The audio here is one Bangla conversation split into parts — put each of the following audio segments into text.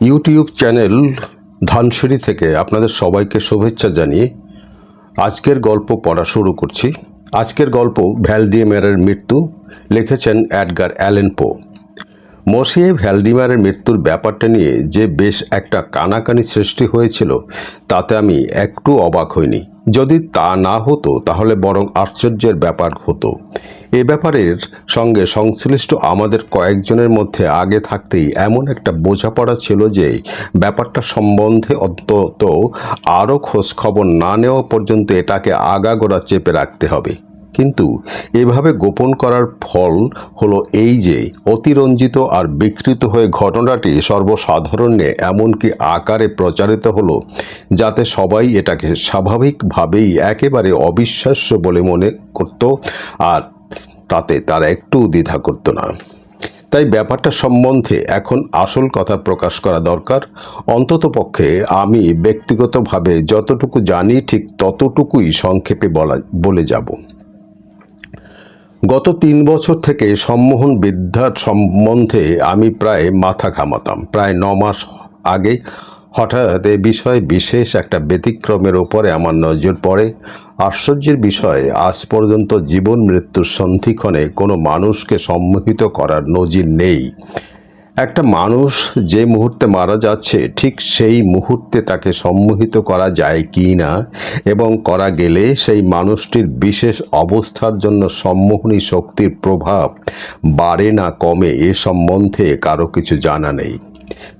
ইউটিউব চ্যানেল ধানসিঁড়ি থেকে আপনাদের সবাইকে শুভেচ্ছা জানিয়ে আজকের গল্প পড়া শুরু করছি। আজকের গল্প ভ্যালডিমেরের মৃত্যু, লিখেছেন অ্যাডগার অ্যালেন পো। মসিয়ে ভ্যালডিমারের মৃত্যুর ব্যাপারটা নিয়ে যে বেশ একটা কানাকানি সৃষ্টি হয়েছিল, তাতে আমি একটু অবাক হইনি। যদি তা না হতো, তাহলে বরং আশ্চর্যের ব্যাপার হতো। এ ব্যাপারের সঙ্গে সংশ্লিষ্ট আমাদের কয়েকজনের মধ্যে আগে থাকতেই এমন একটা বোঝাপড়া ছিল যে ব্যাপারটা সম্বন্ধে অন্তত আরও খোঁজখবর না নেওয়া পর্যন্ত এটাকে আগাগোড়া চেপে রাখতে হবে। কিন্তু এভাবে গোপন করার ফল হলো এই যে অতিরঞ্জিত আর বিকৃত হয়ে ঘটনাটি সর্বসাধারণে এমনকি আকারে প্রচারিত হলো, যাতে সবাই এটাকে স্বাভাবিকভাবেই একেবারে অবিশ্বাস্য বলে মনে করত আর তাতে তারা একটু দ্বিধা করতো না। তাই ব্যাপারটা সম্বন্ধে এখন আসল কথা প্রকাশ করা দরকার। অন্ততপক্ষে আমি ব্যক্তিগতভাবে যতটুকু জানি ঠিক ততটুকুই সংক্ষেপে বলা, বলে যাব। গত তিন বছর থেকে সম্মোহন বিদ্যার সম্বন্ধে আমি প্রায় মাথা ঘামাতাম। প্রায় ন মাস আগে হঠাৎ এ বিষয়ে বিশেষ একটা ব্যতিক্রমের ওপরে আমার নজর পড়ে। আশ্চর্যের বিষয়, আজ পর্যন্ত জীবন মৃত্যুর সন্ধিক্ষণে কোনো মানুষকে সম্মোহিত করার নজির নেই। একটা মানুষ যে মুহূর্তে মারা যাচ্ছে, ঠিক সেই মুহূর্তে তাকে সম্মোহিত করা যায় কি না এবং করা গেলে সেই মানুষটির বিশেষ অবস্থার জন্য সম্মোহনী শক্তির প্রভাব বাড়ে না কমে, এ সম্বন্ধে কারও কিছু জানা নেই।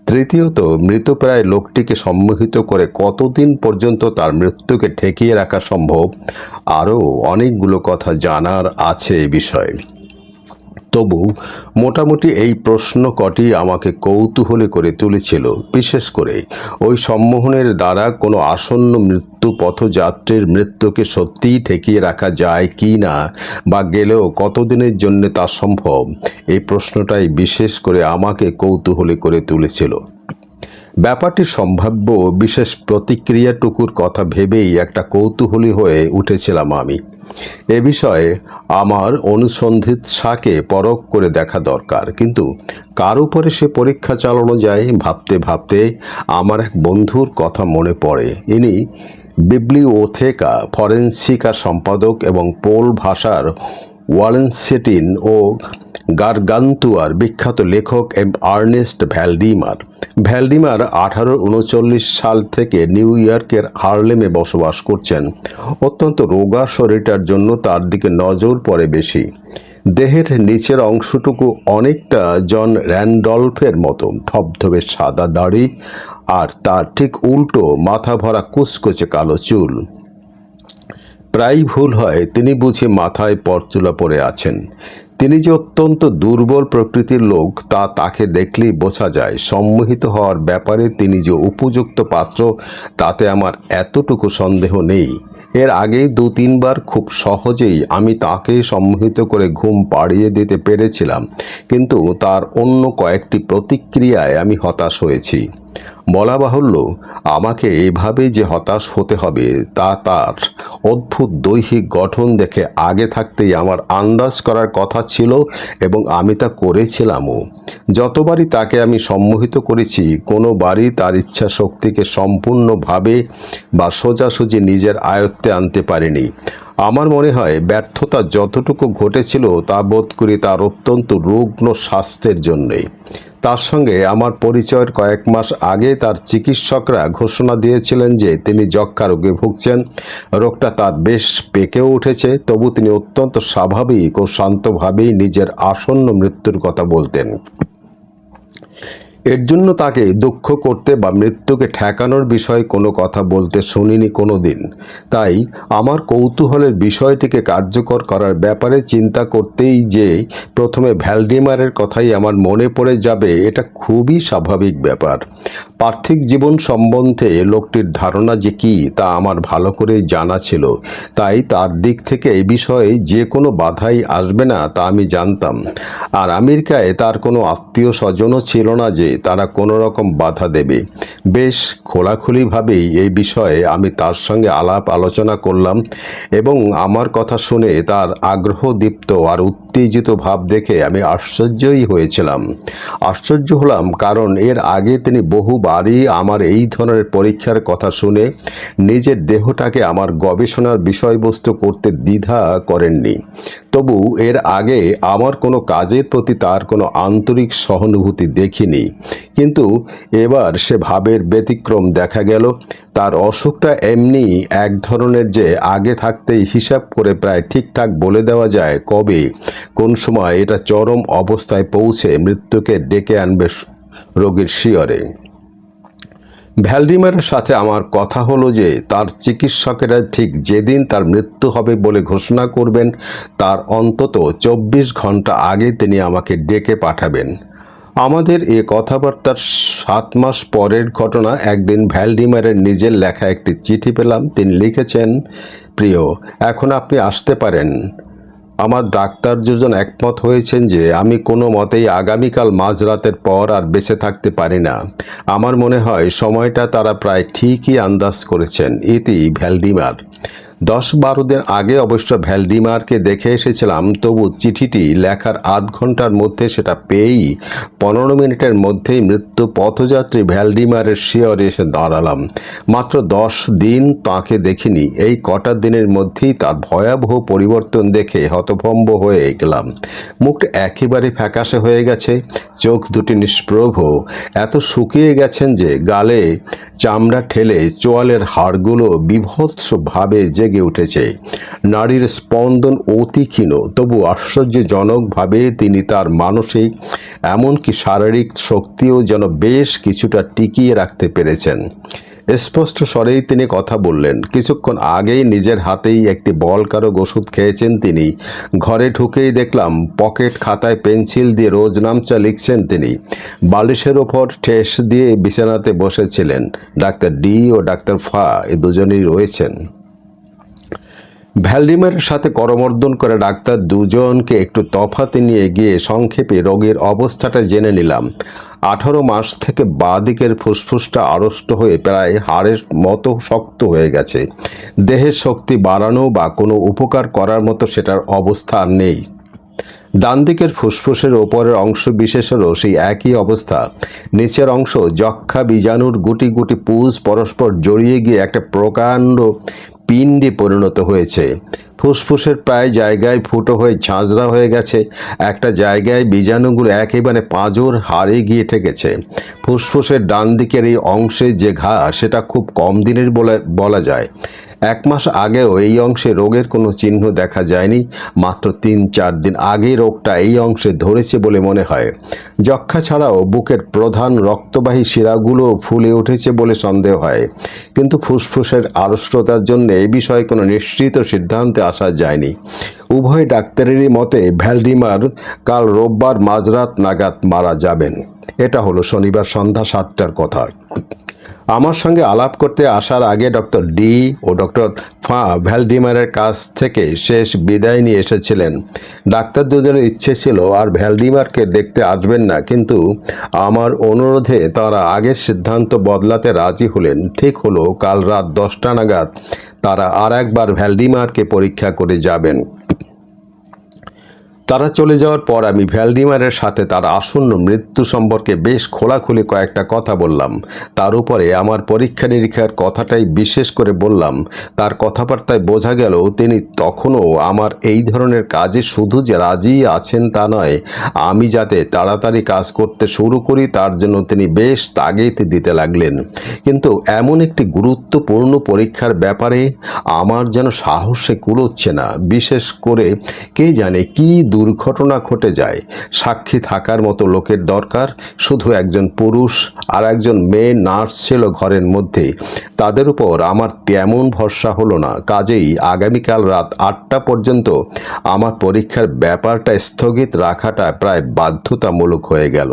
তৃতীয়ত, মৃতপ্রায় লোকটিকে সম্মোহিত করে কতদিন পর্যন্ত তার মৃত্যুকে ঠেকিয়ে রাখা সম্ভব, আরও অনেকগুলো কথা জানার আছে এ বিষয়ে। তবু মোটামুটি এই প্রশ্ন কটি আমাকে কৌতূহলী করে তুলেছিল। বিশেষ করে, ওই সম্মোহনের দ্বারা কোনো আসন্ন মৃত্যু পথযাত্রীর মৃত্যুকে সত্যিই ঠেকিয়ে রাখা যায় কি না, বা গেলেও কতদিনের জন্য তা সম্ভব, এই প্রশ্নটাই বিশেষ করে আমাকে কৌতূহলী করে তুলেছিল। ব্যাপারটি সম্ভাব্য বিশেষ প্রতিক্রিয়াটুকুর কথা ভেবেই একটা কৌতূহলী হয়ে উঠেছিলাম আমি। এ বিষয়ে আমার অনুসন্ধিত অনুসন্ধিৎসাকে পরখ করে দেখা দরকার, কিন্তু কার উপরে সে পরীক্ষা চালানো যায় ভাবতে ভাবতে আমার এক বন্ধুর কথা মনে পড়ে। ইনি বিবলিওথেকা, ফরেন্সিকার সম্পাদক এবং পোল ভাষার ওয়ালেন্সেটিন ও গার্গান্তুয়ার বিখ্যাত লেখক এম আর্নেস্ট ভ্যালডিমার। ভ্যালডিমার আঠারো উনচল্লিশ সাল থেকে নিউ ইয়র্কের হার্লেমে বসবাস করছেন। অত্যন্ত রোগা শরীরটার জন্য তার দিকে নজর পড়ে বেশি। দেহের নিচের অংশটুকু অনেকটা জন র্যান্ডলফের মতো, ধবধবে সাদা দাড়ি আর তার ঠিক উল্টো মাথা ভরা কুচকুচে কালো চুল। প্রায় ভুল হয়, তিনি বুঝি মাথায় পরচুলা পরে আছেন। তিনি যে অত্যন্ত দুর্বল প্রকৃতির লোক, তা তাকে দেখলেই বোঝা যায়। সম্মোহিত হওয়ার ব্যাপারে তিনি যে উপযুক্ত পাত্র, তাতে আমার এতটুকু সন্দেহ নেই। এর আগেই দু তিনবার খুব সহজেই আমি তাকে সম্মোহিত করে ঘুম পাড়িয়ে দিতে পেরেছিলাম। কিন্তু তার অন্য কয়েকটি প্রতিক্রিয়ায় আমি হতাশ হয়েছি। বলা বাহুল্য, আমাকে এভাবে যে হতাশ হতে হবে, তা তার। অদ্ভুত দৈহিক গঠন দেখে আগে থাকতেই আমার আন্দাজ করার কথা ছিল এবং আমি তা করেছিলামও। যতবারই তাকে আমি সম্মোহিত করেছি, কোনোবারই তার ইচ্ছা শক্তিকে সম্পূর্ণভাবে বা সোজাসুজি নিজের আয়ত্তে আনতে পারিনি। আমার মনে হয়, ব্যর্থতা যতটুকু ঘটেছিল তা বোধ করি তার অত্যন্ত রুগ্ন স্বাস্থ্যের জন্যই তার সঙ্গে আমার পরিচয়ের কয়েক মাস আগে তার চিকিৎসকরা ঘোষণা দিয়েছিলেন যে তিনি যক্ষা রোগে ভুগছেন। রোগটা তার বেশ পেকেও উঠেছে। তবু তিনি অত্যন্ত স্বাভাবিক ও শান্তভাবেই নিজের আসন্ন মৃত্যুর কথা বলতেন। এর জন্য তাকে দুঃখ করতে বা মৃত্যুকে ঠেকানোর বিষয়ে কোনো কথা বলতে শুনিনি কোনো দিন তাই আমার কৌতূহলের বিষয়টিকে কার্যকর করার ব্যাপারে চিন্তা করতেই যে প্রথমে ভ্যালডিমারের কথাই আমার মনে পড়ে যাবে, এটা খুবই স্বাভাবিক ব্যাপার। পার্থিক জীবন সম্বন্ধে লোকটির ধারণা যে কি, তা আমার ভালো করেই জানা ছিল। তাই তার দিক থেকে এই বিষয়ে যে কোনো বাধাই আসবে না, তা আমি জানতাম। আর আমেরিকায় তার কোনো আত্মীয় স্বজনও ছিল না যে তারা কোনো রকম বাধা দেবে। বেশ খোলাখুলিভাবেই এই বিষয়ে আমি তার সঙ্গে আলাপ আলোচনা করলাম এবং আমার কথা শুনে তার আগ্রহ দীপ্ত আর উত্তেজিত ভাব দেখে আমি আশ্চর্যই হয়েছিলাম। আশ্চর্য হলাম কারণ এর আগে তিনি বহুবারই আমার এই ধরনের পরীক্ষার কথা শুনে নিজের দেহটাকে আমার গবেষণার বিষয়বস্তু করতে দ্বিধা করেননি। তবু এর আগে আমার কোনো কাজের প্রতি তার কোনো আন্তরিক সহানুভূতি দেখিনি। কিন্তু এবার সে ভাবের ব্যতিক্রম দেখা গেল। তার অসুখটা এমনি এক ধরনের যে আগে থাকতেই হিসাব করে প্রায় ঠিকঠাক বলে দেওয়া যায় কবে, কোন সময় এটা চরম অবস্থায় পৌঁছে মৃত্যুকে ডেকে আনবে রোগীর শিয়রে। ভ্যালডিমারের সাথে আমার কথা হলো যে, তার চিকিৎসকেরা ঠিক যেদিন তার মৃত্যু হবে বলে ঘোষণা করবেন, তার অন্তত চব্বিশ ঘণ্টা আগে তিনি আমাকে ডেকে পাঠাবেন। আমাদের এ কথাবার্তার সাত মাস পরের ঘটনা, একদিন ভ্যালডিমারের নিজের লেখা একটি চিঠি পেলাম। তিনি লিখেছেন, প্রিয়, এখন আপনি আসতে পারেন। আমার ডাক্তার দুজন একমত হয়েছেন যে, আমি কোনো মতেই আগামীকাল মাঝরাতের পর আর বেঁচে থাকতে পারি না। আমার মনে হয় সময়টা তারা প্রায় ঠিকই আন্দাজ করেছেন। ইতি ভ্যালডিমার। দশ বারো দিন আগে অবশ্য ভ্যালডিমারকে দেখে এসেছিলাম, তবু চিঠিটি লেখার আধ ঘণ্টার মধ্যে সেটা পেয়েই পনেরো মিনিটের মধ্যেই মৃত্যু পথযাত্রী ভ্যালডিমারের শিয়রে এসে দাঁড়ালাম। মাত্র দশ দিন তাকে দেখিনি। এই কটা দিনের মধ্যেই তার ভয়াবহ পরিবর্তন দেখে হতভম্ব হয়ে গেলাম। মুখটা একেবারে ফ্যাকাশে হয়ে গেছে, চোখ দুটি নিষ্প্রভ। এত শুকিয়ে গেছেন যে গালে চামড়া ঠেলে চোয়ালের হাড়গুলো বিভৎসভাবে জেগে উঠেছে। নারীর স্পন্দন অতি ক্ষীণ, তবু আশ্চর্যজনকভাবে তিনি তার মানসিক, এমনকি শারীরিক শক্তিও যেন বেশ কিছুটা টিকিয়ে রাখতে পেরেছেন। স্পষ্ট স্বরেই তিনি কথা বললেন। কিছুক্ষণ আগেই নিজের হাতেই একটি বল কারও ওষুধ খেয়েছেন তিনি। ঘরে ঢুকেই দেখলাম পকেট খাতায় পেন্সিল দিয়ে রোজ নামচা লিখছেন তিনি। বালিশের ওপর ঠেস দিয়ে বিছানাতে বসেছিলেন। ডাক্তার ডি ও ডাক্তার ফা এ দুজনেই রয়েছেন। ভ্যালডিমারের সাথে করমর্দন করে ডাক্তার দুজনকে একটু তফাতে নিয়ে গিয়ে সংক্ষেপে রোগের অবস্থাটা জেনে নিলাম। আঠারো মাস থেকে বাঁ দিকের ফুসফুসটা আড়ষ্ট হয়ে প্রায় হাড়ের মতো শক্ত হয়ে গেছে। দেহের শক্তি বাড়ানো বা কোনো উপকার করার মতো সেটার অবস্থা নেই। ডান দিকের ফুসফুসের ওপরের অংশ বিশেষেরও সেই একই অবস্থা। নিচের অংশ যক্ষা বীজাণুর গুটি গুটি পুষ পরস্পর জড়িয়ে গিয়ে একটা প্রকাণ্ড পিণ্ডে পরিণত হয়েছে। ফুসফুসের প্রায় জায়গায় ফুটো হয়ে ঝাঁঝরা হয়ে গেছে। একটা জায়গায় বীজাণুগুলো একেবারে পাঁজর হারে গিয়ে ঠেকেছে। ফুসফুসের ডান দিকের এই অংশে যে ঘা, সেটা খুব কম দিনের বলে বলা যায়। এক মাস আগেও এই অংশে রোগের কোনো চিহ্ন দেখা যায়নি। মাত্র তিন চার দিন আগে রোগটা এই অংশে ধরেছে বলে মনে হয়। যক্ষা ছাড়াও বুকের প্রধান রক্তবাহী শিরাগুলো ফুলে উঠেছে বলে সন্দেহ হয়। কিন্তু ফুসফুসের আড়ষ্টতার জন্য এই বিষয়ে কোনো নিশ্চিত সিদ্ধান্তে আসা যায়নি। উভয় ডাক্তারেরই মতে, ভ্যালডিমার কাল রোববার মাঝরাত নাগাদ মারা যাবেন। এটা হলো শনিবার সন্ধ্যা সাতটার কথা। আমার সঙ্গে আলাপ করতে আসার আগে ডক্টর ডি ও ডক্টর ফা ভ্যালডিমারের কাছ থেকে শেষ বিদায় নিয়ে এসেছিলেন। ডাক্তার দুজনের ইচ্ছে ছিল, আর ভ্যালডিমারকে দেখতে আসবেন না। কিন্তু আমার অনুরোধে তারা আগের সিদ্ধান্ত বদলাতে রাজি হলেন। ঠিক হলো, কাল রাত দশটা নাগাদ তারা আর একবার ভ্যালডিমারকে পরীক্ষা করে যাবেন। তারা চলে যাওয়ার পর আমি ভ্যালডিমারের সাথে তার আসন্ন মৃত্যু সম্পর্কে বেশ খোলাখুলি কয়েকটা কথা বললাম। তার উপরে আমার পরীক্ষা নিরীক্ষার কথাটাই বিশেষ করে বললাম। তার কথাবার্তায় বোঝা গেল তিনি তখনও আমার এই ধরনের কাজে শুধু যে রাজি আছেন তা নয়, আমি যাতে তাড়াতাড়ি কাজ করতে শুরু করি তার জন্য তিনি বেশ তাগিদ দিতে লাগলেন। কিন্তু এমন একটি গুরুত্বপূর্ণ পরীক্ষার ব্যাপারে আমার যেন সাহসে কুলোচ্ছে না। বিশেষ করে কে জানে কি দুর্ঘটনা ঘটে যায়। সাক্ষী থাকার মতো লোকের দরকার। শুধু একজন পুরুষ আর একজন মেয়ে নার্স ছিল ঘরের মধ্যে। তাদের উপর আমার তেমন ভরসা হলো না। কাজেই আগামীকাল রাত আটটা পর্যন্ত আমার পরীক্ষার ব্যাপারটা স্থগিত রাখাটা প্রায় বাধ্যতামূলক হয়ে গেল।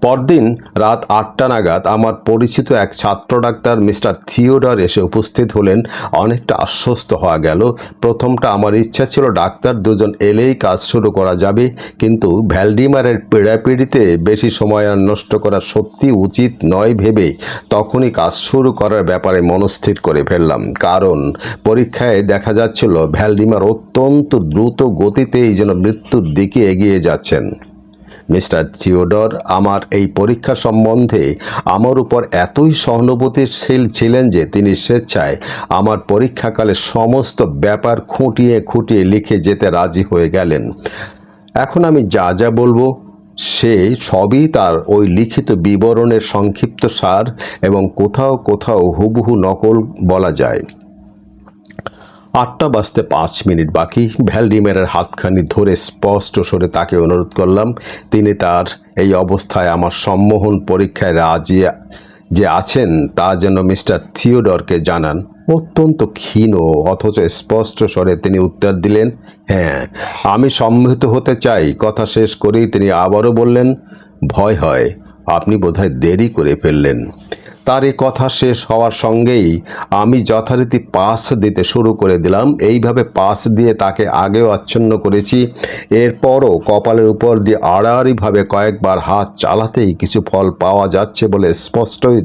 পরদিন রাত আটটা নাগাদ আমার পরিচিত এক ছাত্র ডাক্তার মিস্টার থিওডর এসে উপস্থিত হলেন। অনেকটা আশ্বস্ত হওয়া গেল। প্রথমটা আমার ইচ্ছা ছিল, ডাক্তার, দুজন এলেই কাজ শুরু করা যাবে। কিন্তু ভ্যালডিমারের পিড়াপিড়িতে বেশি সময় আর নষ্ট করা সত্যি উচিত নয় ভেবে তখনই কাজ শুরু করার ব্যাপারে মনস্থির করে ফেললাম। কারণ পরীক্ষায় দেখা যাচ্ছিল, ভ্যালডিমার অত্যন্ত দ্রুত গতিতেই যেন মৃত্যুর দিকে এগিয়ে যাচ্ছেন। মিস্টার থিওডর, আমার এই পরীক্ষা সম্বন্ধে আমার উপর এতই সহানুভূতিশীল ছিলেন যে তিনি স্বেচ্ছায় আমার পরীক্ষাকালে সমস্ত ব্যাপার খুঁটিয়ে খুঁটিয়ে লিখে যেতে রাজি হয়ে গেলেন। এখন আমি যা যা বলব, সে সবই তার ওই লিখিত বিবরণের সংক্ষিপ্ত সার এবং কোথাও কোথাও হুবহু নকল বলা যায়। আটটা বাজতে পাঁচ মিনিট বাকি। ভ্যালডিমেরের হাতখানি ধরে স্পষ্ট সরে তাকে অনুরোধ করলাম, তিনি তার এই অবস্থায় আমার সম্মোহন পরীক্ষায় রাজি যে আছেন তা যেন মিস্টার থিওডরকে জানান। অত্যন্ত ক্ষীণ, অথচ স্পষ্ট স্বরে তিনি উত্তর দিলেন হ্যাঁ আমি সম্মোহিত হতে চাই। কথা শেষ করেই তিনি আবারও বললেন, ভয় হয়, আপনি বোধহয় দেরি করে ফেললেন। তার এ কথা শেষ হওয়ার সঙ্গেই আমি যথারীতি পাস দিতে শুরু করে দিলাম। এইভাবে পাস দিয়ে তাকে আগেও আচ্ছন্ন করেছি। এরপরও কপালের উপর দিয়ে আড়াআড়িভাবে কয়েকবার হাত চালাতেই কিছু ফল পাওয়া যাচ্ছে বলে স্পষ্টই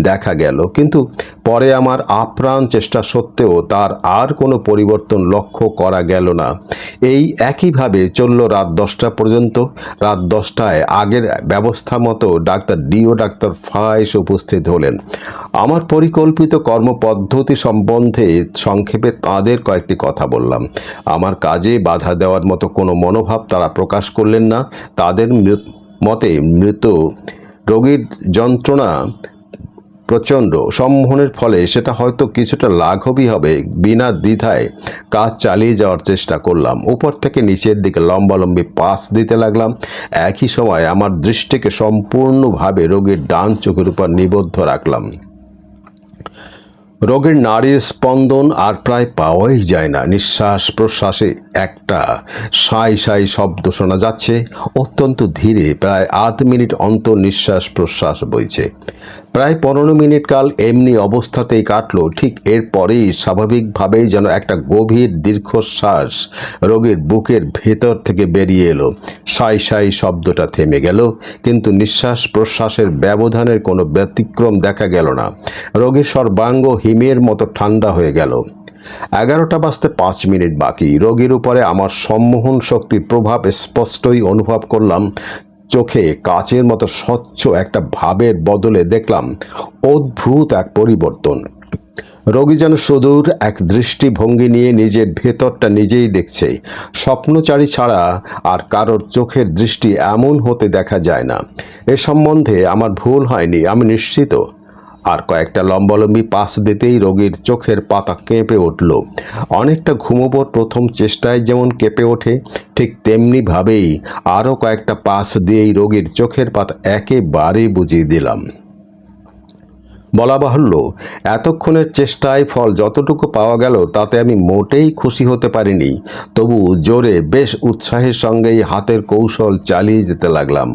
দেখা গেল। কিন্তু পরে আমার আপ্রাণ চেষ্টা সত্ত্বেও তার আর কোনো পরিবর্তন লক্ষ্য করা গেল না। এই একইভাবে চলল রাত দশটা পর্যন্ত। রাত দশটায় আগের ব্যবস্থা মতো ডাক্তার ডি ও ডাক্তার ফা এসে উপস্থিত হলেন। আমার পরিকল্পিত কর্মপদ্ধতি সম্বন্ধে সংক্ষেপে তাদের কয়েকটি কথা বললাম। আমার কাজে বাধা দেওয়ার মতো কোনো মনোভাব তারা প্রকাশ করলেন না। তাদের মতে মৃত রোগীর যন্ত্রণা প্রচণ্ড সম্মোহনের ফলে সেটা হয়তো কিছুটা লাঘবই হবে। বিনা দ্বিধায় কাজ চালিয়ে যাওয়ার চেষ্টা করলাম। উপর থেকে নিচের দিকে লম্বালম্বি পাস দিতে লাগলাম। একই সময় আমার দৃষ্টিকে সম্পূর্ণভাবে রোগীর ডান চোখের উপর নিবদ্ধ রাখলাম। রোগের নারীর স্পন্দন আর প্রায় পাওয়াই যায় না। নিঃশ্বাস প্রশ্বাসে একটা সাই সাই শব্দ শোনা যাচ্ছে। অত্যন্ত ধীরে প্রায় আধ মিনিট অন্তর নিঃশ্বাস প্রশ্বাস বইছে। প্রায় পনেরো মিনিট কাল এমনি অবস্থাতেই কাটলো। ঠিক এরপরেই স্বাভাবিকভাবেই যেন একটা গভীর দীর্ঘশ্বাস রোগীর বুকের ভেতর থেকে বেরিয়ে এলো। সাই সাই শব্দটা থেমে গেল, কিন্তু নিঃশ্বাস প্রশ্বাসের ব্যবধানের কোনো ব্যতিক্রম দেখা গেল না। রোগীর সর্বাঙ্গ হিমের মতো ঠান্ডা হয়ে গেল। এগারোটা বাজতে পাঁচ মিনিট বাকি। রোগীর উপরে আমার সম্মোহন শক্তির প্রভাব স্পষ্টই অনুভব করলাম। চোখে কাচের মতো স্বচ্ছ একটা ভাবের বদলে দেখলাম অদ্ভুত এক পরিবর্তন। রোগী যেন সুদূর এক দৃষ্টিভঙ্গি নিয়ে নিজের ভেতরটা নিজেই দেখছে। স্বপ্নচারী ছাড়া আর কারোর চোখের দৃষ্টি এমন হতে দেখা যায় না। এ সম্বন্ধে আমার ভুল হয়নি, আমি নিশ্চিত। আর কয়েকটা লম্বালম্বি পাশ দিতেই রোগীর চোখের পাতা কেঁপে উঠল। অনেকটা ঘুমোবার প্রথম চেষ্টায় যেমন কেঁপে ওঠে, ঠিক তেমনিভাবেই আরও কয়েকটা পাশ দিয়েই রোগীর চোখের পাতা একেবারে বুঝিয়ে দিলাম। বলা বাহুল্য, এতক্ষণের চেষ্টায় ফল যতটুকু পাওয়া গেল তাতে আমি মোটেই খুশি হতে পারিনি। তবু জোরে বেশ উৎসাহের সঙ্গেই হাতের কৌশল চালিয়ে যেতে লাগলাম।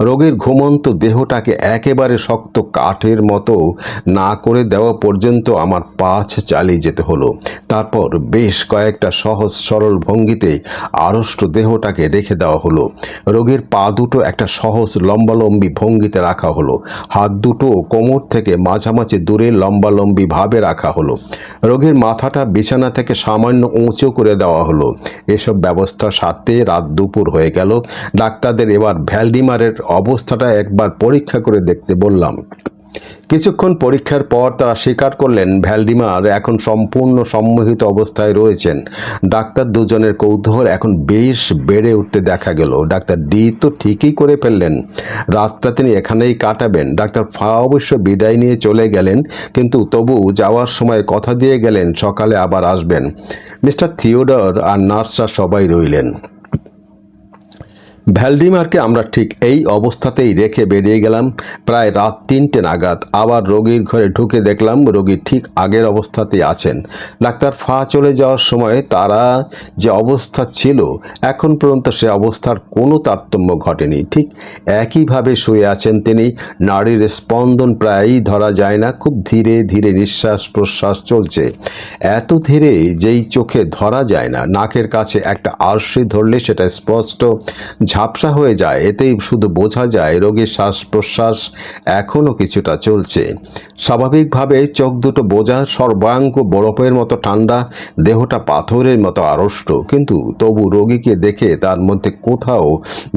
রোগীর ঘুমন্ত দেহটাকে একেবারে শক্ত কাঠের মতো না করে দেওয়া পর্যন্ত আমার পাছ চালিয়ে যেতে হলো। তারপর বেশ কয়েকটা সহজ সরল ভঙ্গিতে আড়ষ্ট দেহটাকে রেখে দেওয়া হলো। রোগীর পা দুটো একটা সহজ লম্বালম্বি ভঙ্গিতে রাখা হলো। হাত দুটো কোমর থেকে মাঝামাঝি দূরে লম্বালম্বিভাবে রাখা হলো। রোগীর মাথাটা বিছানা থেকে সামান্য উঁচু করে দেওয়া হলো। এসব ব্যবস্থা সাথে রাত দুপুর হয়ে গেল। ডাক্তারদের এবার ভ্যালডিমারের অবস্থাটা একবার পরীক্ষা করে দেখতে বললাম। কিছুক্ষণ পরীক্ষার পর তারা স্বীকার করলেন ভ্যালডিমার এখন সম্পূর্ণ সম্মোহিত অবস্থায় রয়েছেন। ডাক্তার দুজনের কৌতূহল এখন বেশ বেড়ে উঠতে দেখা গেল। ডাক্তার ডি তো ঠিকই করে ফেললেন। রাতটা তিনি এখানেই কাটাবেন। ডাক্তার ফা অবশ্য বিদায় নিয়ে চলে গেলেন, কিন্তু তবু যাওয়ার সময় কথা দিয়ে গেলেন, সকালে আবার আসবেন। মিস্টার থিওডর আর নার্সরা সবাই রইলেন। ভ্যালডিমারকে আমরা ঠিক এই অবস্থাতেই রেখে বেরিয়ে গেলাম। প্রায় রাত তিনটে নাগাদ আবার রোগীর ঘরে ঢুকে দেখলাম রোগী ঠিক আগের অবস্থাতেই আছেন। ডাক্তার ফা চলে যাওয়ার সময় তারা যে অবস্থা ছিল, এখন পর্যন্ত সে অবস্থার কোনো তারতম্য ঘটেনি। ঠিক একইভাবে শুয়ে আছেন তিনি। নারীর স্পন্দন প্রায়ই ধরা যায় না, খুব ধীরে ধীরে নিঃশ্বাস প্রশ্বাস চলছে। এত ধীরে যেই চোখে ধরা যায় না, নাকের কাছে একটা আরশি ধরলে সেটা স্পষ্ট ঝাপসা হয়ে যায়, এতেই শুধু বোঝা যায় রোগীর শ্বাস প্রশ্বাস এখনও কিছুটা চলছে। স্বাভাবিকভাবে চোখ দুটো বোঝা, সর্বাঙ্গ বরফের মতো ঠান্ডা, দেহটা পাথরের মতো আড়ষ্ট। কিন্তু তবু রোগীকে দেখে তার মধ্যে কোথাও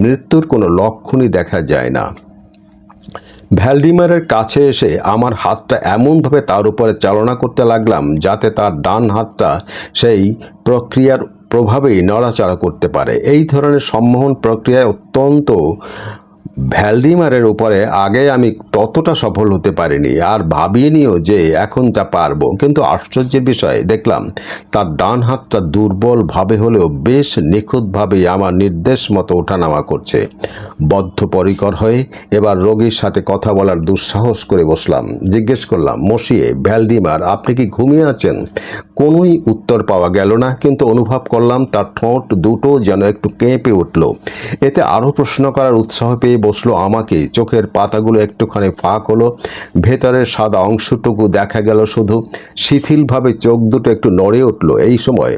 মৃত্যুর কোনো লক্ষণই দেখা যায় না। ভ্যালডিমারের কাছে এসে আমার হাতটা এমনভাবে তার উপরে চালনা করতে লাগলাম, যাতে তার ডান হাতটা সেই প্রক্রিয়ার প্রভাবেই নড়াচড়া করতে পারে। এই ধরনের সম্মোহন প্রক্রিয়ায় অত্যন্ত ভ্যালডিমারের উপরে আগে আমি ততটা সফল হতে পারিনি আর ভাবিনিও যে এখন তা পারব। কিন্তু আশ্চর্যের বিষয়, দেখলাম তার ডান হাতটা দুর্বলভাবে হলেও বেশ নিখুঁতভাবেই আমার নির্দেশ মতো ওঠানামা করছে। বদ্ধপরিকর হয়ে এবার রোগীর সাথে কথা বলার দুঃসাহস করে বসলাম। জিজ্ঞেস করলাম মসিয়ে ভ্যালডিমার, আপনি কি ঘুমিয়ে আছেন? কোনোই উত্তর পাওয়া গেল না, কিন্তু অনুভব করলাম তার ঠোঁট দুটো যেন একটু কেঁপে উঠল। এতে আরও প্রশ্ন করার উৎসাহ পেয়ে বসল আমাকে। চোখের পাতাগুলো একটুখানি ফাঁক হলো। ভেতরের সাদা অংশটুকু দেখা গেল শুধু। শিথিলভাবে চোখ দুটো একটু নড়ে উঠল। এই সময়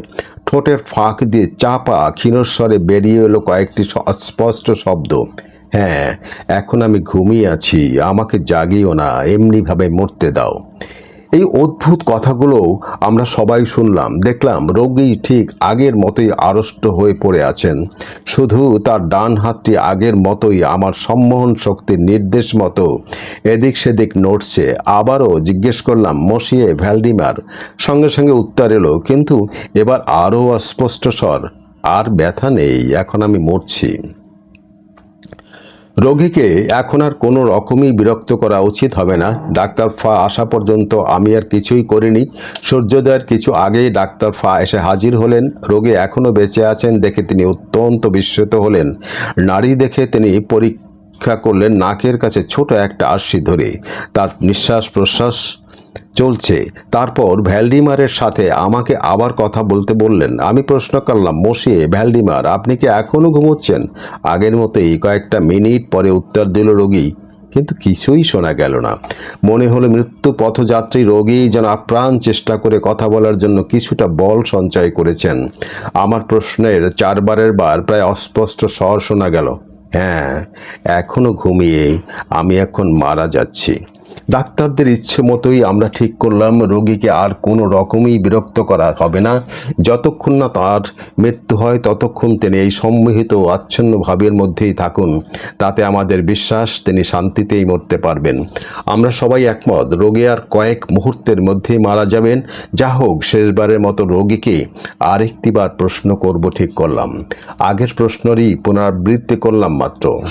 ঠোঁটের ফাঁক দিয়ে চাপা ক্ষীণস্বরে বেরিয়ে এলো কয়েকটি স্পষ্ট শব্দ। হ্যাঁ এখন আমি ঘুমিয়ে আছি। আমাকে জাগিও না। এমনিভাবে মরতে দাও। এই অদ্ভুত কথাগুলো আমরা সবাই শুনলাম, দেখলাম রোগী ঠিক আগের মতোই আড়ষ্ট হয়ে পড়ে আছেন। শুধু তার ডান হাতটি আগের মতোই আমার সম্মোহন শক্তির নির্দেশ মতো এদিক সেদিক নড়ছে। আবারও জিজ্ঞেস করলাম মসিয়ে ভ্যালডিমার? সঙ্গে সঙ্গে উত্তর এলো, কিন্তু এবার আরও অস্পষ্ট স্বর। আর ব্যথা নেই, এখন আমি মরছি। রোগীকে এখন আর কোনো রকমই বিরক্ত করা উচিত হবে না। ডাক্তার ফা আসা পর্যন্ত আমি আর কিছুই করিনি। সূর্যোদয়ের কিছু আগেই ডাক্তার ফা এসে হাজির হলেন। রোগী এখনও বেঁচে আছেন দেখে তিনি অত্যন্ত বিস্মিত হলেন। নারী দেখে তিনি পরীক্ষা করলেন নাকের কাছে ছোট একটা আরশি ধরে। তার নিঃশ্বাস প্রশ্বাস চলছে। তারপর ভ্যালডিমারের সাথে আমাকে আবার কথা বলতে বললেন। আমি প্রশ্ন করলাম মসিয়ে ভ্যালডিমার, আপনি কি এখনও ঘুমোচ্ছেন? আগের মতোই কয়েকটা মিনিট পরে উত্তর দিল রোগী। কিন্তু কিছুই শোনা গেল না। মনে হলো মৃত্যু পথযাত্রী রোগী যেন আপ্রাণ চেষ্টা করে কথা বলার জন্য কিছুটা বল সঞ্চয় করেছেন। আমার প্রশ্নের চারবারের বার প্রায় অস্পষ্ট স্বর শোনা গেল হ্যাঁ এখনও ঘুমিয়ে আমি এখন মারা যাচ্ছি। ডাক্তারদের ইচ্ছে মতোই আমরা ঠিক করলাম, রোগীকে আর কোনো রকমই বিরক্ত করা হবে না। যতক্ষণ না তার মৃত্যু হয়, ততক্ষণ তিনি এই সম্মোহিত আচ্ছন্ন ভাবের মধ্যেই থাকুন। তাতে আমাদের বিশ্বাস, তিনি শান্তিতেই মরতে পারবেন। আমরা সবাই একমত, রোগী আর কয়েক মুহূর্তের মধ্যেই মারা যাবেন। যা হোক, শেষবারের মতো রোগীকে আরেকটিবার প্রশ্ন করব, ঠিক করলাম। আগের প্রশ্নেরই পুনরাবৃত্তি করলাম মাত্র।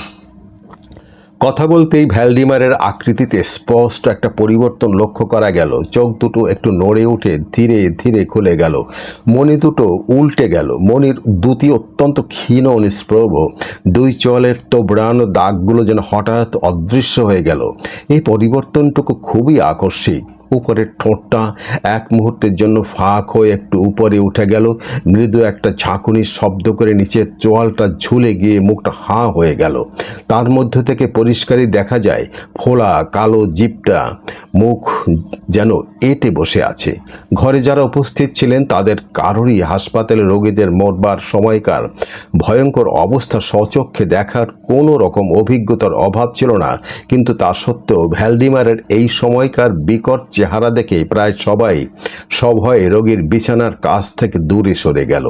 কথা বলতেই ভ্যালডিমারের আকৃতিতে স্পষ্ট একটা পরিবর্তন লক্ষ্য করা গেল। চোখ দুটো একটু নড়ে উঠে ধীরে ধীরে খুলে গেল। মণি দুটো উল্টে গেল। মনির দুটি অত্যন্ত ক্ষীণ নিষ্প্রভ। দুই চলের তোবড়ানো দাগগুলো যেন হঠাৎ অদৃশ্য হয়ে গেল। এই পরিবর্তনটুকু খুবই আকস্মিক। উপরের ঠোঁটটা এক মুহূর্তের জন্য ফাঁক হয়ে একটু উপরে উঠে গেল। মৃদু একটা ঝাঁকুনির শব্দ করে নিচের চোয়ালটা ঝুলে গিয়ে মুখটা হাঁ হয়ে গেল। তার মধ্য থেকে পরিষ্কারই দেখা যায়, ফোলা কালো জিপটা মুখ যেন এটে বসে আছে। ঘরে যারা উপস্থিত ছিলেন তাদের কারোরই হাসপাতালে রোগীদের মরবার সময়কার ভয়ঙ্কর অবস্থা সচক্ষে দেখার কোনো রকম অভিজ্ঞতার অভাব ছিল না। কিন্তু তা সত্ত্বেও ভ্যালডিমারের এই সময়কার বিকট চেহারা দেখে প্রায় সবাই সভয়ে রোগীর বিছানার কাছ থেকে দূরে সরে গেল।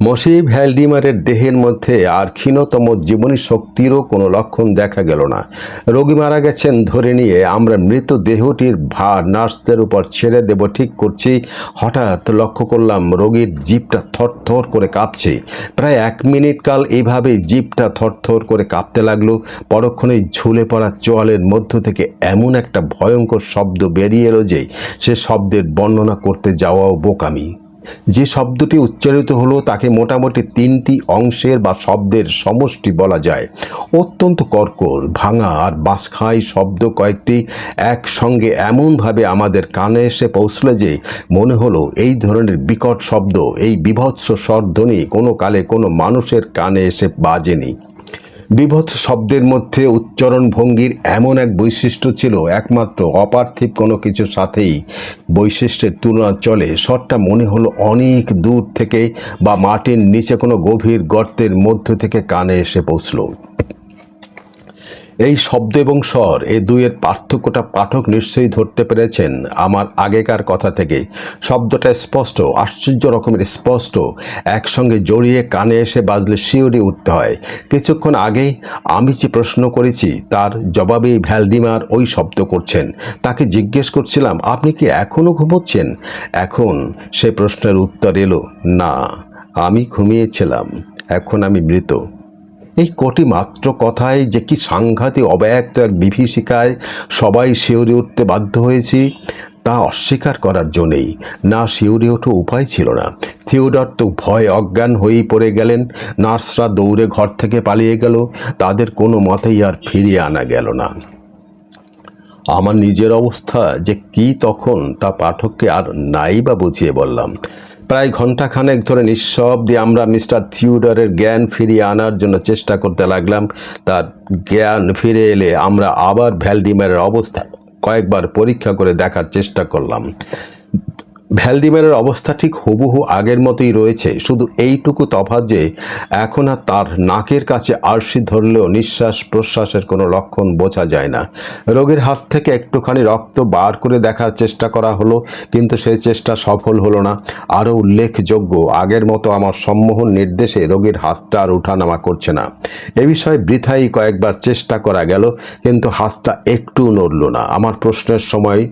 মসি ভ্যালডিমারের দেহের মধ্যে আর ক্ষীণতম জীবনী শক্তিরও কোনো লক্ষণ দেখা গেল না। রোগী মারা গেছেন ধরে নিয়ে আমরা মৃত দেহটির ভার নার্সদের উপর ছেড়ে দেব, ঠিক করছি। হঠাৎ লক্ষ্য করলাম রোগীর জিপটা থরথর করে কাঁপছে। প্রায় এক মিনিট কাল এইভাবেই জিপটা থরথর করে কাঁপতে লাগল। পরক্ষণেই ঝুলে পড়া চোয়ালের মধ্য থেকে এমন একটা ভয়ঙ্কর শব্দ বেরিয়ে এলো যে সে শব্দের বর্ণনা করতে যাওয়াও বোকামি। যে শব্দটি উচ্চারিত হলো তাকে মোটামুটি তিনটি অংশের বা শব্দের সমষ্টি বলা যায়। অত্যন্ত কর্কর ভাঙা আর বাঁশখাই শব্দ কয়েকটি একসঙ্গে এমনভাবে আমাদের কানে এসে পৌঁছলে যে মনে হলো এই ধরনের বিকট শব্দ, এই বিভৎস স্বরধ্বনি কোনো কালে কোনো মানুষের কানে এসে বাজেনি। বিভৎস শব্দের মধ্যে উচ্চারণ ভঙ্গির এমন এক বৈশিষ্ট্য ছিল একমাত্র অপার্থিব কোনো কিছুর সাথেই বৈশিষ্ট্যের তুলনা চলে। শটটা মনে হলো অনেক দূর থেকে বা মাটির নিচে কোনো গভীর গর্তের মধ্য থেকে কানে এসে পৌঁছলো। এই শব্দ এবং স্বর, এই দুইয়ের পার্থক্যটা পাঠক নিশ্চয়ই ধরতে পেরেছেন আমার আগেকার কথা থেকে। শব্দটা স্পষ্ট, আশ্চর্য রকমের স্পষ্ট, একসঙ্গে জড়িয়ে কানে এসে বাজলে শিওরে উঠতে হয়। কিছুক্ষণ আগেই আমি যে প্রশ্ন করেছি, তার জবাবে ভ্যালডিমার ওই শব্দ করছেন। তাকে জিজ্ঞেস করছিলাম, আপনি কি এখনও ঘুমোচ্ছেন? এখন সে প্রশ্নের উত্তর এলো, না, আমি ঘুমিয়েছিলাম, এখন আমি মৃত। এই কটি মাত্র কথায় যে কি সাংঘাতিক অব্যক্ত এক বিভীষিকায় সবাই শিউরে উঠতে বাধ্য হয়েছি, তা অস্বীকার করার জন্যেই না শিউরে ওঠো উপায় ছিল না। থিওডর তো ভয় অজ্ঞান হয়েই পড়ে গেলেন, নার্সরা দৌড়ে ঘর থেকে পালিয়ে গেল, তাদের কোনো মতেই আর ফিরিয়ে আনা গেল না। আমার নিজের অবস্থা যে কি তখন তা পাঠককে আর নাই বা বুঝিয়ে বললাম। প্রায় ঘণ্টা খানেক ধরে নিঃশব্দে আমরা মিস্টার থিওডরের জ্ঞান ফিরিয়ে আনার জন্য চেষ্টা করতে লাগলাম। তার জ্ঞান ফিরে এলে আমরা আবার ভ্যালডিমারের অবস্থা কয়েকবার পরীক্ষা করে দেখার চেষ্টা করলাম। ভ্যালডিমারের অবস্থা ঠিক হুবহু আগের মতোই রয়েছে। শুধু এইটুকু তফাৎ যে, এখন আর তার নাকের কাছে আরশি ধরলেও নিঃশ্বাস প্রশ্বাসের কোনো লক্ষণ বোঝা যায় না। রোগের হাত থেকে একটুখানি রক্ত বার করে দেখার চেষ্টা করা হলো, কিন্তু সেই চেষ্টা সফল হলো না। আরও উল্লেখযোগ্য, আগের মতো আমার সম্মোহন নির্দেশে রোগীর হাতটা আর ওঠানামা করছে না। এ বিষয়ে বৃথাই কয়েকবার চেষ্টা করা গেল, কিন্তু হাতটা একটু নড়ল না। আমার প্রশ্নের সময়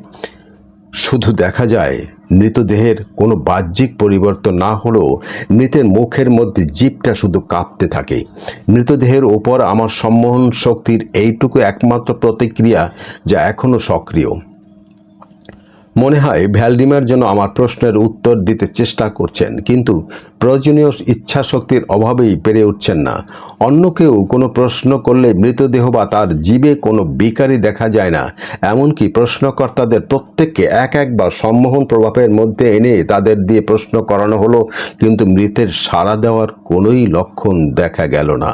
শুধু দেখা যায় মৃতদেহের কোনো বাহ্যিক পরিবর্তন না হলেও মৃতের মুখের মধ্যে জীবটা শুধু কাঁপতে থাকে। মৃতদেহের ওপর আমার সম্মোহন শক্তির এইটুকু একমাত্র প্রতিক্রিয়া যা এখনও সক্রিয়। মনে হয় ভ্যালডিমার যেন আমার প্রশ্নের উত্তর দিতে চেষ্টা করছেন, কিন্তু প্রয়োজনীয় ইচ্ছা শক্তির অভাবেই পেরে উঠছেন না। অন্য কেউ কোনো প্রশ্ন করলে মৃতদেহ বা তার জীবে কোনো বিকারই দেখা যায় না, এমনকি প্রশ্নকর্তাদের প্রত্যেককে এক একবার সম্মোহন প্রভাবের মধ্যে এনে তাদের দিয়ে প্রশ্ন করানো হলো, কিন্তু মৃতের সাড়া দেওয়ার কোনোই লক্ষণ দেখা গেল না।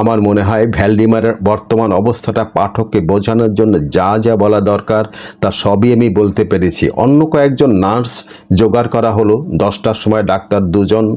আমার মনে হয় ভ্যালডিমারের বর্তমান অবস্থাটা পাঠককে বোঝানোর জন্য যা যা বলা দরকার, তা সবই আমি বলতে পেরেছি। অন্য কয়েকজন নার্স জোগাড় করা হলো। দশটার সময় ডাক্তার দুজন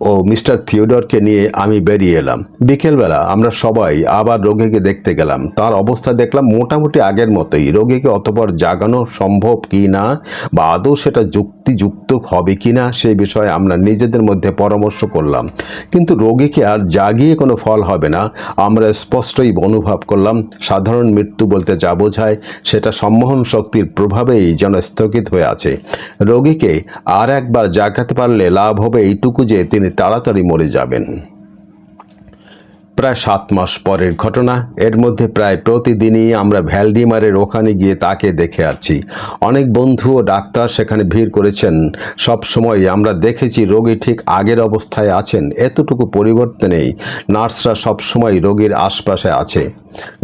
ও মিস্টার থিওডরকে নিয়ে আমি বেরিয়ে এলাম। বিকেলবেলা আমরা সবাই আবার রোগীকে দেখতে গেলাম। তার অবস্থা দেখলাম মোটামুটি আগের মতোই। রোগীকে অতপর জাগানো সম্ভব কি না বা আদৌ সেটা যুক্তিযুক্ত হবে কি না সেই বিষয়ে আমরা নিজেদের মধ্যে পরামর্শ করলাম। কিন্তু রোগীকে আর জাগিয়ে কোনো ফল হবে না। আমরা স্পষ্টই অনুভব করলাম, সাধারণ মৃত্যু বলতে যা বোঝায় সেটা সম্মোহন শক্তির প্রভাবেই যেন স্থগিত হয়ে আছে। রোগীকে আর একবার জাগাতে পারলে লাভ হবে এইটুকু যে তিনি তাড়াতাড়ি মরে যাবেন। প্রায় সাত মাস পরের ঘটনা। এর মধ্যে প্রায় প্রতিদিনই আমরা ভ্যালডিমারের ওখানে গিয়ে তাকে দেখে আছি অনেক বন্ধু ও ডাক্তার সেখানে ভিড় করেছেন। সব সময় আমরা দেখেছি রোগী ঠিক আগের অবস্থায় আছেন। এতটুকু পরিবর্তনেই নার্সরা সব সময় রোগীর আশপাশে আছে।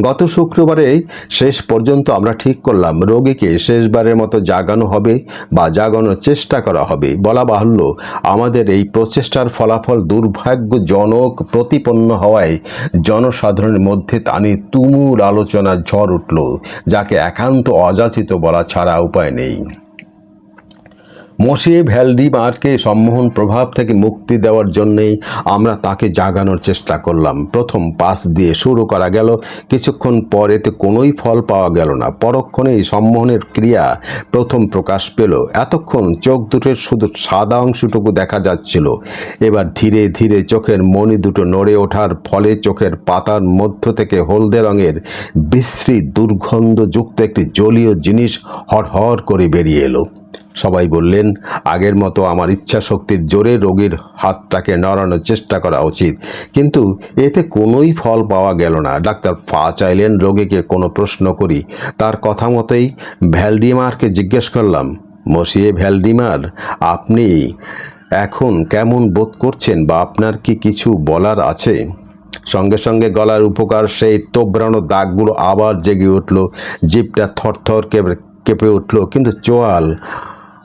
গত শুক্রবারে শেষ পর্যন্ত আমরা ঠিক করলাম। রোগীকে শেষবারের মতো জাগানো হবে বা জাগানোর চেষ্টা করা হবে। বলা বাহুল্য, আমাদের এই প্রচেষ্টার ফলাফল দুর্ভাগ্যজনক, প্রতিপন্ন হওয়ায় জনসাধারণের মধ্যে তানি তুমুল আলোচনার ঝড় উঠল, যাকে একান্ত অযাচিত বলা ছাড়া উপায় নেই। মসিয়ে ভ্যালডিমারকে সম্মোহন প্রভাব থেকে মুক্তি দেওয়ার জন্যেই আমরা তাকে জাগানোর চেষ্টা করলাম। প্রথম পাস দিয়ে শুরু করা গেল। কিছুক্ষণ পর এতে কোনোই ফল পাওয়া গেল না। পরক্ষণেই সম্মোহনের ক্রিয়া প্রথম প্রকাশ পেল। এতক্ষণ চোখ দুটোর শুধু সাদা অংশটুকু দেখা যাচ্ছিল। এবার ধীরে ধীরে চোখের মণি দুটো নড়ে ওঠার ফলে চোখের পাতার মধ্য থেকে হলদে রঙের বিশ্রী দুর্গন্ধযুক্ত একটি জলীয় জিনিস হড়হড় করে বেরিয়ে এলো। সবাই বললেন, আগের মতো আমার ইচ্ছা শক্তির জোরে রোগীর হাতটাকে নড়ানোর চেষ্টা করা উচিত। কিন্তু এতে কোনোই ফল পাওয়া গেল না। ডাক্তার ফা চাইলেন রোগীকে কোনো প্রশ্ন করি। তার কথা মতোই ভ্যালডিমারকে জিজ্ঞেস করলাম মসিয়ে ভ্যালডিমার, আপনি এখন কেমন বোধ করছেন বা আপনার কি কিছু বলার আছে? সঙ্গে সঙ্গে গলার উপকার, সেই তোবড়ানো দাগগুলো আবার জেগে উঠল। জিপটা থরথর কেঁপে কেঁপে উঠল, কিন্তু চোয়াল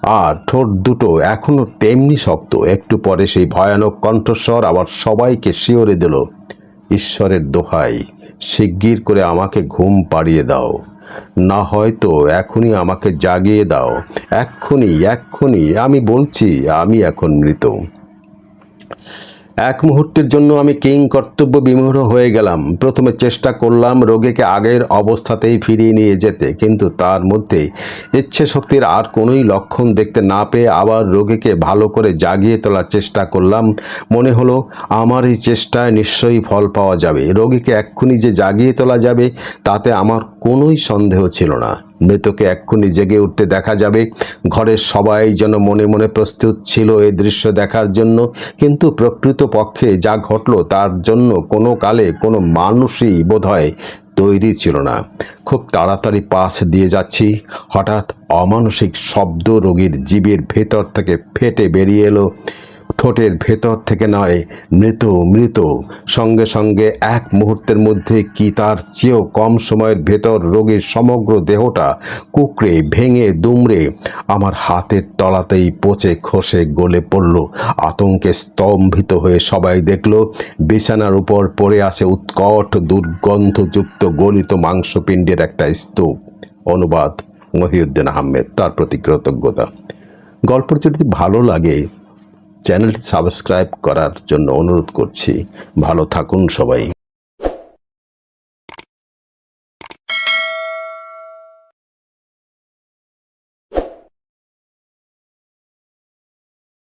আর ঠোঁট দুটো এখনও তেমনি শক্ত। একটু পরে সেই ভয়ানক কণ্ঠস্বর আবার সবাইকে শিওরে দিল, ঈশ্বরের দোহাই, শিগগির করে আমাকে ঘুম পাড়িয়ে দাও। না হয়তো এখনই আমাকে জাগিয়ে দাও। এক্ষুনি এক্ষুনি, আমি বলছি, আমি এখন মৃত। এক মুহূর্তের জন্য আমি কিং কর্তব্য বিমূঢ় হয়ে গেলাম। প্রথমে চেষ্টা করলাম রোগীকে আগের অবস্থাতেই ফিরিয়ে নিয়ে যেতে, কিন্তু তার মধ্যে ইচ্ছে শক্তির আর কোনোই লক্ষণ দেখতে না পেয়ে আবার রোগীকে ভালো করে জাগিয়ে তোলার চেষ্টা করলাম। মনে হলো, আমার এই চেষ্টায় নিশ্চয়ই ফল পাওয়া যাবে। রোগীকে এক্ষুনি যে জাগিয়ে তোলা যাবে, তাতে আমার কোনোই সন্দেহ ছিল না। মৃতকে এক্ষুনি জেগে উঠতে দেখা যাবে। ঘরের সবাই যেন মনে মনে প্রস্তুত ছিল এই দৃশ্য দেখার জন্য, কিন্তু প্রকৃতপক্ষে যা ঘটলো তার জন্য কোনো কালে কোনো মানুষই বোধহয় তৈরি ছিল না। খুব তাড়াতাড়ি পাশ দিয়ে যাচ্ছি। হঠাৎ অমানসিক শব্দ রোগীর জীবের ভেতর থেকে ফেটে বেরিয়ে এলো। ঠোঁটের ভেতর থেকে নয়, মৃত মৃত। সঙ্গে সঙ্গে এক মুহূর্তের মধ্যে কি তার চেয়েও কম সময়ের ভেতর রোগীর সমগ্র দেহটা কুকড়ে, ভেঙে, দুমড়ে আমার হাতের তলাতেই পচে, খসে, গলে পড়ল। আতঙ্কে স্তম্ভিত হয়ে সবাই দেখল, বিছানার উপর পড়ে আছে উৎকট, দুর্গন্ধযুক্ত, গলিত মাংসপিণ্ডের একটা স্তূপ। অনুবাদ মহিউদ্দিন আহমেদ, তার প্রতি কৃতজ্ঞতা। গল্পটি যদি ভালো লাগে চ্যানেলটি সাবস্ক্রাইব করার জন্য অনুরোধ করছি। ভালো থাকুন সবাই।